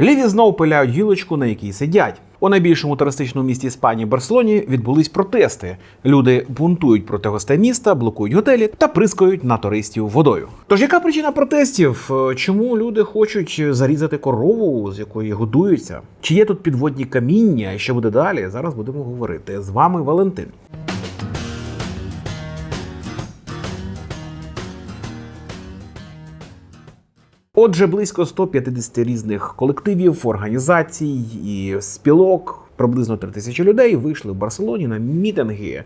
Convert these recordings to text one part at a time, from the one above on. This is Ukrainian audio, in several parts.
Ліві знов пиляють гілочку, на якій сидять. У найбільшому туристичному місті Іспанії Барселоні відбулись протести. Люди бунтують проти гостей міста, блокують готелі та прискають на туристів водою. Тож яка причина протестів? Е, Чому люди хочуть зарізати корову, з якої годуються? Чи є тут підводні каміння? Що буде далі? Зараз будемо говорити. З вами Валентин. Отже, близько 150 різних колективів, організацій і спілок, приблизно 3 тисячі людей вийшли в Барселоні на мітинги.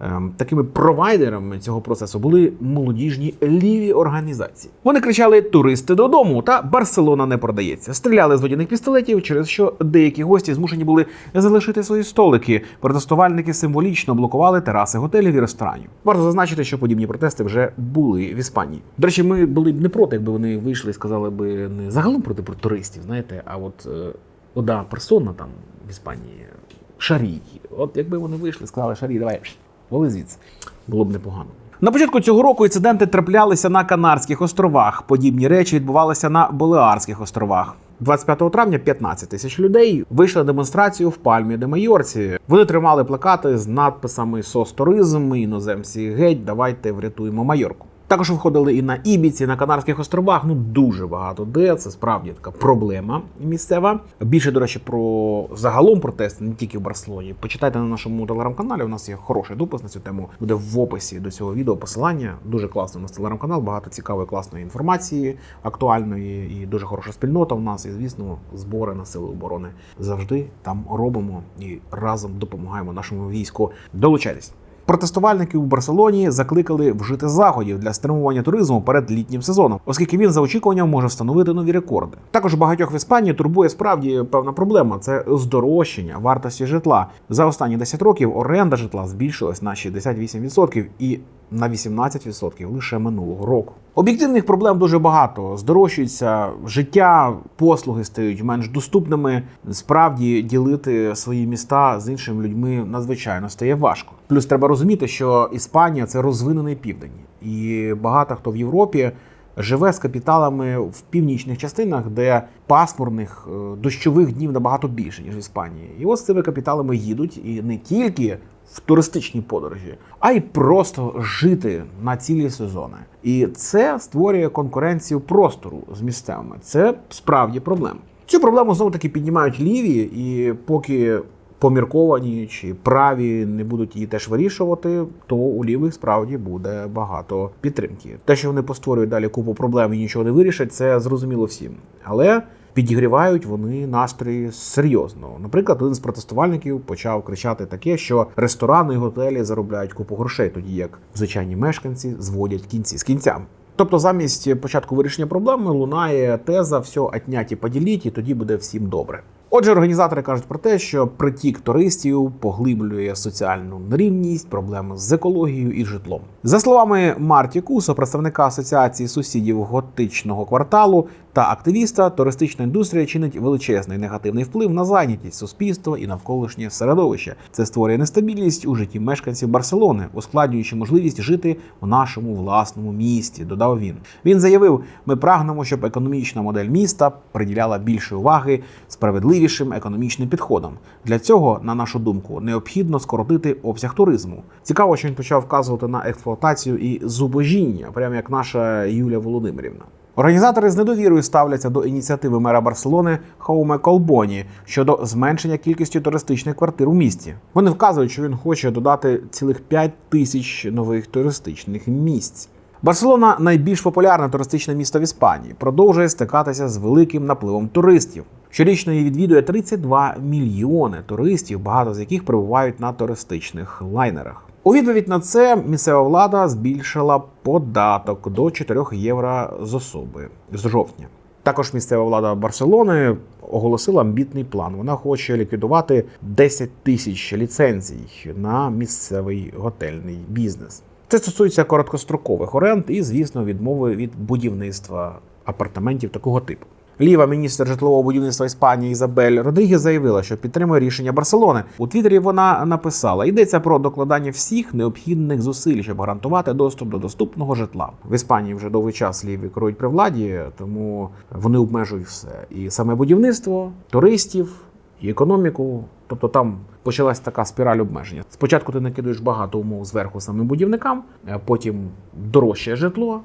Ем, Такими провайдерами цього процесу були молодіжні ліві організації. Вони кричали Туристи додому та Барселона не продається. Стріляли з водяних пістолетів, через що деякі гості змушені були залишити свої столики. Протестувальники символічно блокували тераси готелів і ресторанів. Варто зазначити, що подібні протести вже були в Іспанії. До речі, ми були б не проти, якби вони вийшли і сказали би не загалом проти про туристів, знаєте, а от е, одна персона там в Іспанії Шарій. От якби вони вийшли, сказали Шарій, давай вали звідси. Було б непогано. На початку цього року інциденти траплялися на Канарських островах. Подібні речі відбувалися на Балеарських островах. 25 травня 15 тисяч людей вийшли на демонстрацію в Пальмі де Майорці. Вони тримали плакати з надписами Состоризм, іноземці геть, давайте врятуємо Майорку. Також виходили і на Ібіці, і на Канарських островах. Ну дуже багато де. Це справді така проблема місцева. Більше, до речі, про загалом протести не тільки в Барселоні. Почитайте на нашому телеграм-каналі. У нас є хороший допис на цю тему. Буде в описі до цього відео посилання. Дуже класний у нас телеграм-канал, багато цікавої, класної інформації, актуальної і дуже хороша спільнота. У нас і звісно збори на сили оборони завжди там робимо і разом допомагаємо нашому війську. Долучайтесь. Протестувальники у Барселоні закликали вжити заходів для стримування туризму перед літнім сезоном, оскільки він за очікуванням може встановити нові рекорди. Також багатьох в Іспанії турбує справді певна проблема це здорожчання вартості житла. За останні 10 років оренда житла збільшилась на 68% і на 18% лише минулого року. Об'єктивних проблем дуже багато. Здорожчується життя, послуги стають менш доступними. Справді ділити свої міста з іншими людьми надзвичайно стає важко. Плюс треба розуміти, що Іспанія це розвинений південь, і багато хто в Європі живе з капіталами в північних частинах, де пасмурних е, дощових днів набагато більше ніж в Іспанії. І ось цими капіталами їдуть і не тільки в туристичні подорожі, а й просто жити на цілі сезони. І це створює конкуренцію простору з місцевими. Це справді проблема. Цю проблему знову таки піднімають ліві, і поки помірковані чи праві не будуть її теж вирішувати, то у лівих справді буде багато підтримки. Те, що вони постворюють далі купу проблем і нічого не вирішать, це зрозуміло всім. Але підігрівають вони настрої серйозно. Наприклад, один з протестувальників почав кричати таке, що ресторани і готелі заробляють купу грошей, тоді як звичайні мешканці зводять кінці з кінцями. Тобто, замість початку вирішення проблеми лунає теза все отнять і поділіть, і тоді буде всім добре. Отже, організатори кажуть про те, що притік туристів поглиблює соціальну нерівність, проблеми з екологією і житлом. За словами Марті Кусо, представника асоціації сусідів готичного кварталу та активіста, туристична індустрія чинить величезний негативний вплив на зайнятість суспільства і навколишнє середовище. Це створює нестабільність у житті мешканців Барселони, ускладнюючи можливість жити в нашому власному місті. Додав він. Він заявив: ми прагнемо, щоб економічна модель міста приділяла більше уваги справедливішим економічним підходам. Для цього, на нашу думку, необхідно скоротити обсяг туризму. Цікаво, що він почав вказувати на експлуатацію і зубожіння, прямо як наша Юлія Володимирівна. Організатори з недовірою ставляться до ініціативи мера Барселони Хауме Колбоні щодо зменшення кількості туристичних квартир у місті. Вони вказують, що він хоче додати цілих 5 тисяч нових туристичних місць. Барселона найбільш популярне туристичне місто в Іспанії, продовжує стикатися з великим напливом туристів. Щорічно її відвідує 32 мільйони туристів, багато з яких перебувають на туристичних лайнерах. У відповідь на це місцева влада збільшила податок до 4 євро з особи з жовтня. Також місцева влада Барселони оголосила амбітний план. Вона хоче ліквідувати 10 тисяч ліцензій на місцевий готельний бізнес. Це стосується короткострокових оренд і, звісно, відмови від будівництва апартаментів такого типу. Ліва міністр житлового будівництва Іспанії Ізабель Родрігес заявила, що підтримує рішення Барселони. У Твіттері вона написала: йдеться про докладання всіх необхідних зусиль, щоб гарантувати доступ до доступного житла. В Іспанії вже довгий час ліві керують при владі, тому вони обмежують все. І саме будівництво, туристів, і економіку. Тобто там почалась така спіраль обмеження. Спочатку ти накидуєш багато умов зверху самим будівникам, потім дорожче житло.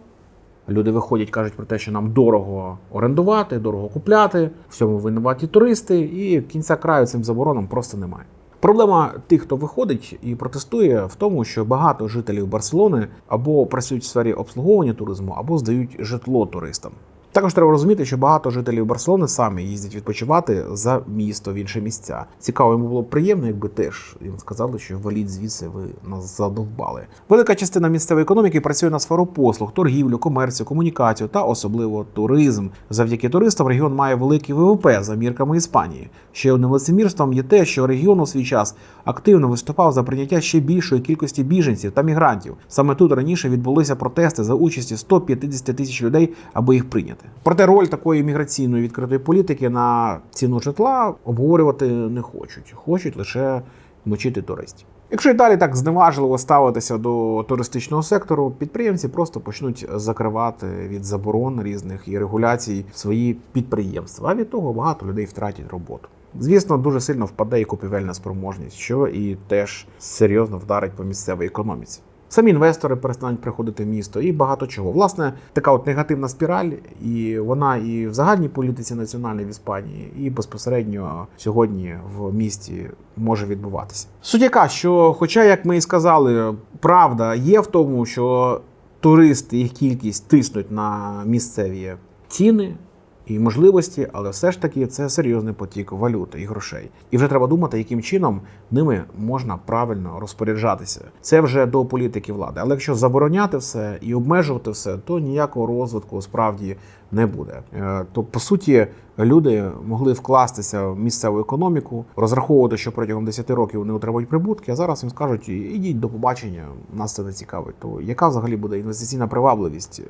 Люди виходять, кажуть про те, що нам дорого орендувати, дорого купляти, в цьому винуваті туристи, і кінця краю цим заборонам просто немає. Проблема тих, хто виходить і протестує, в тому, що багато жителів Барселони або працюють в сфері обслуговування туризму, або здають житло туристам. Також треба розуміти, що багато жителів Барселони самі їздять відпочивати за місто в інші місця. Цікаво, йому було б приємно, якби теж їм сказали, що валіть звідси ви нас задовбали. Велика частина місцевої економіки працює на сферу послуг, торгівлю, комерцію, комунікацію та особливо туризм. Завдяки туристам регіон має великий ВВП за мірками Іспанії. Ще одним лицемірством є те, що регіон у свій час активно виступав за прийняття ще більшої кількості біженців та мігрантів. Саме тут раніше відбулися протести за участі 150 тисяч людей, аби їх прийняти. Проте роль такої міграційної відкритої політики на ціну житла обговорювати не хочуть, хочуть лише мочити туристів. Якщо і далі так зневажливо ставитися до туристичного сектору, підприємці просто почнуть закривати від заборон різних і регуляцій свої підприємства. А від того багато людей втратять роботу. Звісно, дуже сильно впаде і купівельна спроможність, що і теж серйозно вдарить по місцевій економіці. Самі інвестори перестануть приходити в місто і багато чого. Власне, така от негативна спіраль, і вона і в загальній політиці національної в Іспанії, і безпосередньо сьогодні в місті може відбуватися. Суть яка, що, хоча, як ми і сказали, правда є в тому, що туристи, їх кількість тиснуть на місцеві ціни. І можливості, але все ж таки це серйозний потік валюти і грошей. І вже треба думати, яким чином ними можна правильно розпоряджатися. Це вже до політики влади. Але якщо забороняти все і обмежувати все, то ніякого розвитку справді не буде. Е, То по суті люди могли вкластися в місцеву економіку, розраховувати, що протягом 10 років вони отримують прибутки. А зараз їм скажуть: ідіть до побачення, нас це не цікавить. То яка взагалі буде інвестиційна привабливість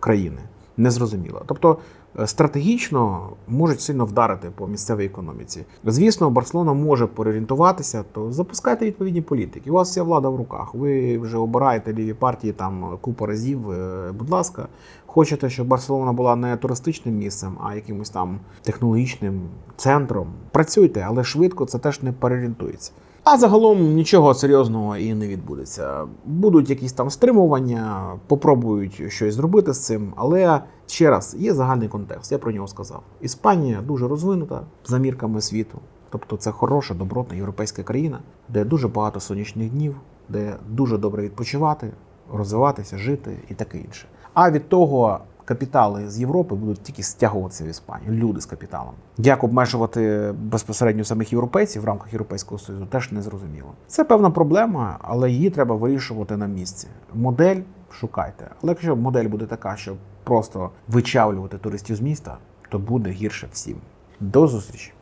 країни? Незрозуміло. Тобто е, стратегічно можуть сильно вдарити по місцевій економіці. Звісно, Барселона може переорієнтуватися, то запускайте відповідні політики. У вас вся влада в руках. Ви вже обираєте ліві партії там купу разів. Е, Будь ласка, хочете, щоб Барселона була не туристичним місцем, а якимось там технологічним центром. Працюйте, але швидко це теж не переорієнтується. А загалом нічого серйозного і не відбудеться. Будуть якісь там стримування, попробують щось зробити з цим, але ще раз є загальний контекст. Я про нього сказав. Іспанія дуже розвинута за мірками світу. Тобто це хороша, добротна європейська країна, де дуже багато сонячних днів, де дуже добре відпочивати, розвиватися, жити і таке інше. А від того капітали з Європи будуть тільки стягуватися в Іспанію, люди з капіталом. Як обмежувати безпосередньо самих європейців в рамках Європейського Союзу, теж не зрозуміло. Це певна проблема, але її треба вирішувати на місці. Модель шукайте. Але якщо модель буде така, щоб просто вичавлювати туристів з міста, то буде гірше всім. До зустрічі!